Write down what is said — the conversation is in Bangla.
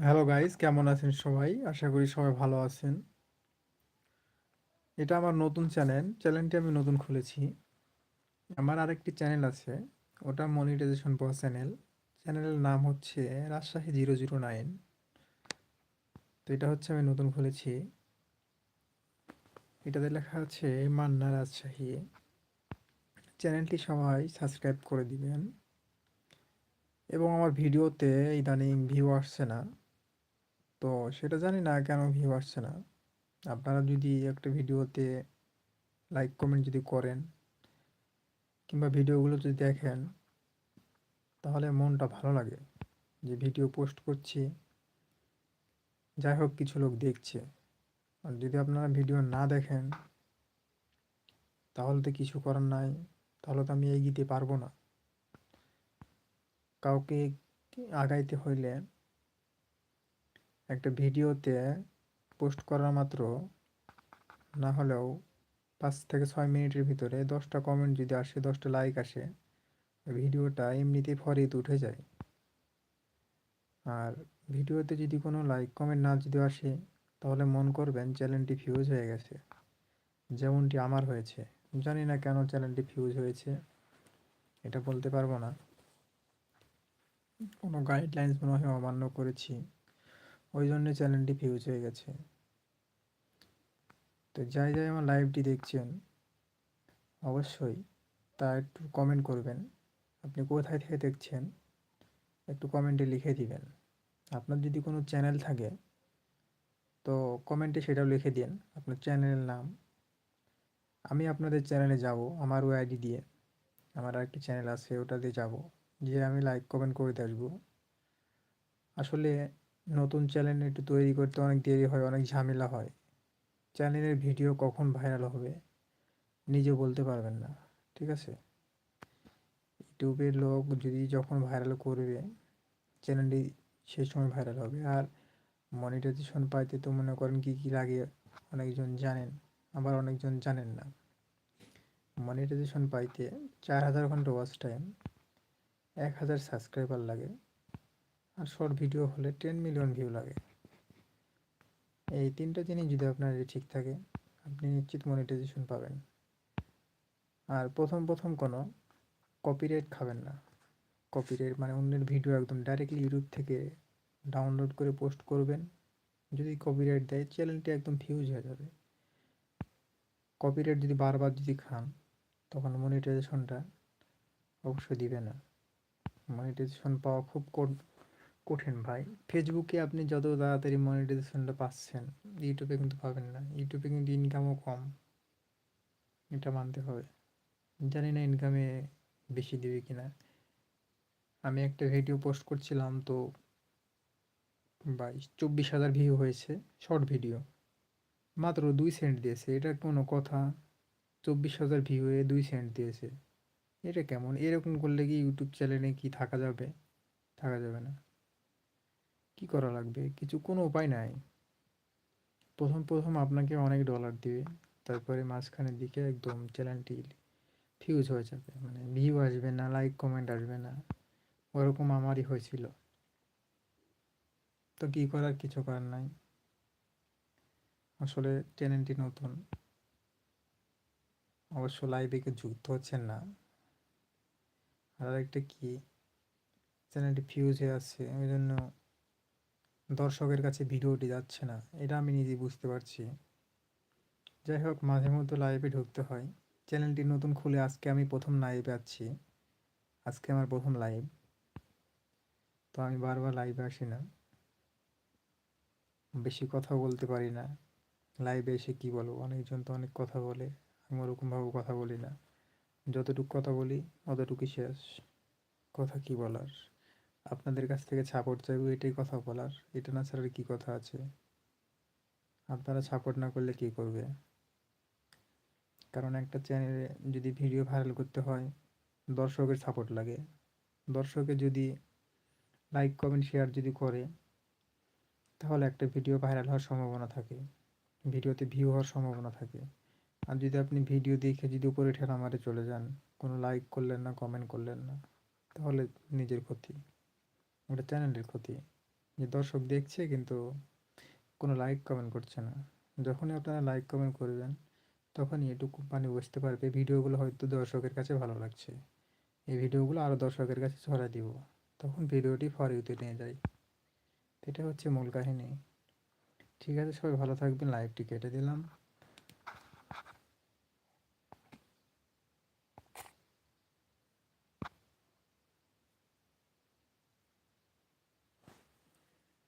হ্যালো গাইস কেমন আছেন সবাই? আশা করি সবাই ভালো আছেন। এটা আমার নতুন চ্যানেল। চ্যানেলটি আমি নতুন খুলেছি। আমার আরেকটি চ্যানেল আছে। ওটা মনিটাইজেশন পাওয়া চ্যানেল। চ্যানেলের নাম হচ্ছে রাজশাহী জিরো জিরো নাইন। তো এটা হচ্ছে আমি নতুন খুলেছি। এটাতে লেখা আছে, মান্না রাজশাহী। চ্যানেলটি সবাই সাবস্ক্রাইব করে দিবেন। এবং আমার ভিডিওতে ইদানিং ভিউ আসছে না। তো সেটা জানি না কেন ভিউ আসছে না। আপনারা যদি একটা ভিডিওতে লাইক কমেন্ট যদি করেন কিংবা ভিডিওগুলো যদি দেখেন, তাহলে মনটা ভালো লাগে যে ভিডিও পোস্ট করছি। যাই হোক, কিছু লোক দেখছে। আর যদি আপনারা ভিডিও না দেখেন, তাহলে তো কিছু করার নাই, তাহলে তো আমি এগিয়ে পারব না। কাউকে আগাইতে হইলে একটা ভিডিওতে পোস্ট করার মাত্র না হলেও পাঁচ থেকে ছয় মিনিটের ভিতরে দশটা কমেন্ট যদি আসে, দশটা লাইক আসে, ভিডিওটা এমনিতেই ফরিত উঠে যায়। আর ভিডিওতে যদি কোনো লাইক কমেন্ট না যদি আসে, তাহলে মন করবেন চ্যানেলটি ফিউজ হয়ে গেছে। যেমনটি আমার হয়েছে। জানি না কেন চ্যানেলটি ফিউজ হয়েছে। এটা বলতে পারব না। কোনো গাইডলাইন্স মনে হয় অমান্য করেছি। ওই জন্য চ্যানেলটি ফিউজ হয়ে গেছে। তো যাই যাই আমার লাইভটি দেখছেন, অবশ্যই তা একটু কমেন্ট করবেন। আপনি কোথায় থেকে দেখছেন, একটু কমেন্টে লিখে দিবেন। আপনার যদি কোনো চ্যানেল থাকে, তো কমেন্টে সেটাও লিখে দিন, আপনার চ্যানেলের নাম। আমি আপনাদের চ্যানেলে যাব, আমার ওই আইডি দিয়ে। আমার আরেকটি চ্যানেল আছে, ওটাতে যাব। যে আমি লাইক কমেন্ট করে আসব আসলে নতুন চ্যানেল একটু তৈরি করতে অনেক দেরি হয়, অনেক ঝামেলা হয়। চ্যানেলের ভিডিও কখন ভাইরাল হবে নিজে বলতে পারবেন না, ঠিক আছে? ইউটিউবের লোক যদি যখন ভাইরাল করবে, চ্যানেলটি সেই সময় ভাইরাল হবে। আর মনিটাইজেশন পাইতে তো মনে করেন কী কী লাগে অনেকজন জানেন, আবার অনেকজন জানেন না। মনিটাইজেশন পাইতে চার হাজার ঘণ্টা ওয়াচ টাইম এক হাজার সাবস্ক্রাইবার লাগে। আর শর্ট ভিডিও হলে টেন মিলিয়ন ভিউ লাগে। এই তিনটা জিনিস যদি আপনার ঠিক থাকে, আপনি নিশ্চিত মনিটাইজেশন পাবেন। আর প্রথম প্রথম কোনো কপিরাইট খাবেন না। কপিরাইট মানে অন্যের ভিডিও একদম ডাইরেক্টলি ইউটিউব থেকে ডাউনলোড করে পোস্ট করবেন। যদি কপিরাইট দেয় চ্যানেলটি একদম ফিউজ হয়ে যাবে। কপিরাইট যদি বারবার যদি খান, তখন মনিটাইজেশনটা অবশ্যই দিবে না। মনিটাইজেশন পাওয়া খুব কঠিন ভাই। ফেসবুকে আপনি যত তাড়াতাড়ি মনিটাইজেশনটা পাচ্ছেন ইউটিউবে কিন্তু পাবেন না। ইউটিউবে কিন্তু ইনকামও কম। এটা মানতে হবে। জানি না ইনকামে বেশি দেবে কি না আমি একটা ভিডিও পোস্ট করছিলাম তো বাইশ, চব্বিশ হাজার ভিউ হয়েছে শর্ট ভিডিও মাত্র দুই সেন্ট দিয়েছে। এটা কোনো কথা। চব্বিশ হাজার ভিউ হয়ে দুই সেন্ট দিয়েছে। এটা কেমন? এরকম করলে কি ইউটিউব চ্যানেলে কি থাকা যাবে? থাকা যাবে না। কি করা লাগবে? কিছু কোনো উপায় নাই। প্রথম প্রথম আপনাকে অনেক ডলার দিবে। তারপরে মাঝখানের দিকে একদম চ্যানেলটি ফিউজ হয়ে যাবে। মানে ভিউ আসবে না লাইক কমেন্ট আসবে না। ওরকম আমারই হয়েছিল। তো কী করার? কিছু করার নাই। আসলে চ্যানেলটি নতুন। অবশ্য লাইভে কেউ যুক্ত হচ্ছেন না। আর একটা কি? চ্যানেলটি ফিউজ হয়ে আছে ওই জন্য দর্শকের কাছে ভিডিওটি যাচ্ছে না, এটা আমি নিজে বুঝতে পারছি। যাই হোক, মাঝে মধ্যে লাইভে ঢুকতে হয়। চ্যানেলটি নতুন খুলে আজকে আমি প্রথম লাইভে আছি। আজকে আমার প্রথম লাইভ তো আমি বারবার লাইভে আসি না। বেশি কথা বলতে পারি না। লাইভে এসে কি বলব? অনেকজন তো অনেক কথা বলে, আমি ওরকমভাবে কথা বলি না। যতটুকু কথা বলি, অতটুকুই শেষ। কথা কি বলার? আপনাদের কাছ থেকে সাপোর্ট চাইব, এটাই কথা বলার। এটা না ছাড়া কি কথা আছে? আপনারা সাপোর্ট না করলে কি করবে? কারণ একটা চ্যানেলে যদি ভিডিও ভাইরাল করতে হয়, দর্শকের সাপোর্ট লাগে। দর্শকে যদি লাইক কমেন্ট শেয়ার যদি করে, তাহলে একটা ভিডিও ভাইরাল হওয়ার সম্ভাবনা থাকে। ভিডিওতে ভিউ হওয়ার সম্ভাবনা থাকে। আর যদি আপনি ভিডিও দেখে যদি উপরে ঠেলা মারে চলে যান, কোনো লাইক করলেন না কমেন্ট করলেন না, তাহলে নিজের ক্ষতি। ওটা চ্যানেলের ক্ষতি। যে দর্শক দেখছে কিন্তু কোনো লাইক কমেন্ট করছে না। যখনই আপনারা লাইক কমেন্ট করবেন, তখনই ইউটিউব কোম্পানি বুঝতে পারবে ভিডিওগুলো হয়তো দর্শকের কাছে ভালো লাগছে। এই ভিডিওগুলো আরও দর্শকের কাছে ছড়াই দিব। তখন ভিডিওটি ফর ইউতে নিয়ে যায় এটা হচ্ছে মূল কাহিনী। ঠিক আছে, সবাই ভালো থাকবেন। লাইভটি কেটে দিলাম।